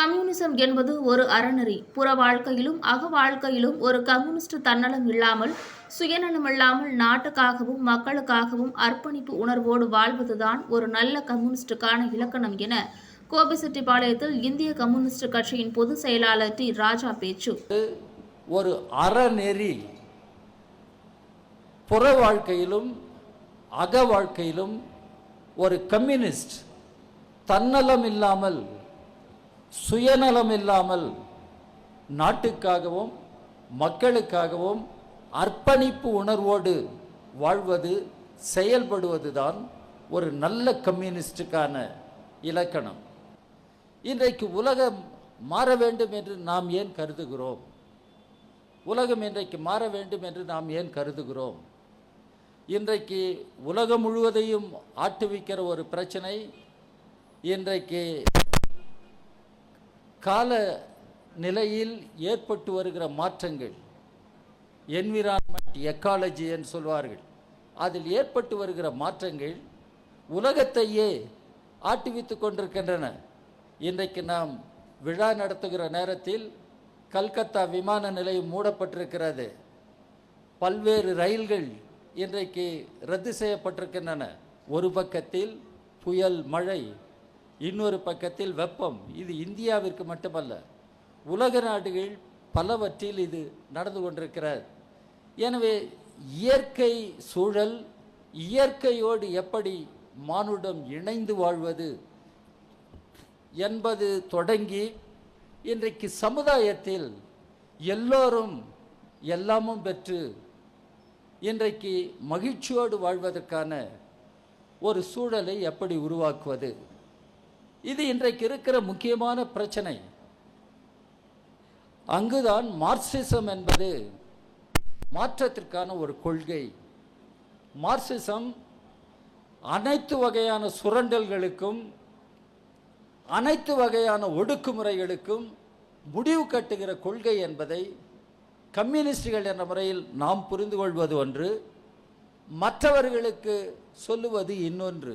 Communism என்பது ஒரு அறநெறி. புற வாழ்க்கையிலும் அக வாழ்க்கையிலும் ஒரு கம்யூனிஸ்ட் தன்னலம் இல்லாமல் சுயநலமில்லாமல் நாட்டுக்காகவும் மக்களுக்காகவும் அர்ப்பணிப்பு உணர்வோடு வாழ்வதுதான் ஒரு நல்ல கம்யூனிஸ்டுக்கான இலக்கணம் என கோபிசெட்டிப்பாளையத்தில் இந்திய கம்யூனிஸ்ட் கட்சியின் பொதுச் செயலாளர் டி. ராஜா பேச்சு. ஒரு அறநெறி புற வாழ்க்கையிலும் அக வாழ்க்கையிலும் ஒரு கம்யூனிஸ்ட் தன்னலம் இல்லாமல் சுயநலம் இல்லாமல் நாட்டுக்காகவும் மக்களுக்காகவும் அர்ப்பணிப்பு உணர்வோடு வாழ்வது செயல்படுவது தான் ஒரு நல்ல கம்யூனிஸ்டுக்கான இலக்கணம். இன்றைக்கு உலகம் மாற வேண்டும் என்று நாம் ஏன் கருதுகிறோம்? உலகம் இன்றைக்கு மாற வேண்டும் என்று நாம் ஏன் கருதுகிறோம்? இன்றைக்கு உலகம் முழுவதையும் ஆட்டுவிக்கிற ஒரு பிரச்சனை இன்றைக்கு கால நிலையில் ஏற்பட்டு வருகிற மாற்றங்கள் என்விரான்மெண்ட் எக்காலஜி என்று சொல்வார்கள். அதில் ஏற்பட்டு வருகிற மாற்றங்கள் உலகத்தையே ஆட்டுவித்து கொண்டிருக்கின்றன. இன்றைக்கு நாம் விழா நடத்துகிற நேரத்தில் கல்கத்தா விமான நிலையம் மூடப்பட்டிருக்கிறது. பல்வேறு ரயில்கள் இன்றைக்கு ரத்து செய்யப்பட்டிருக்கின்றன. ஒரு பக்கத்தில் புயல் மழை இன்னொரு பக்கத்தில் வெப்பம். இது இந்தியாவிற்கு மட்டுமல்ல உலக நாடுகள் பலவற்றில் இது நடந்து கொண்டிருக்கிறது. எனவே இயற்கை சூழல் இயற்கையோடு எப்படி மானுடம் இணைந்து வாழ்வது என்பது தொடங்கி இன்றைக்கு சமுதாயத்தில் எல்லோரும் எல்லாமும் பெற்று இன்றைக்கு மகிழ்ச்சியோடு வாழ்வதற்கான ஒரு சூழலை எப்படி உருவாக்குவது? இது இன்றைக்கு இருக்கிற முக்கியமான பிரச்சனை. அங்குதான் மார்க்சிசம் என்பது மாற்றத்திற்கான ஒரு கொள்கை. மார்க்சிசம் அனைத்து வகையான சுரண்டல்களுக்கும் அனைத்து வகையான ஒடுக்குமுறைகளுக்கும் முடிவு கட்டுகிற கொள்கை என்பதை கம்யூனிஸ்டுகள் என்ற முறையில் நாம் புரிந்து கொள்வது ஒன்று மற்றவர்களுக்கு சொல்லுவது இன்னொன்று.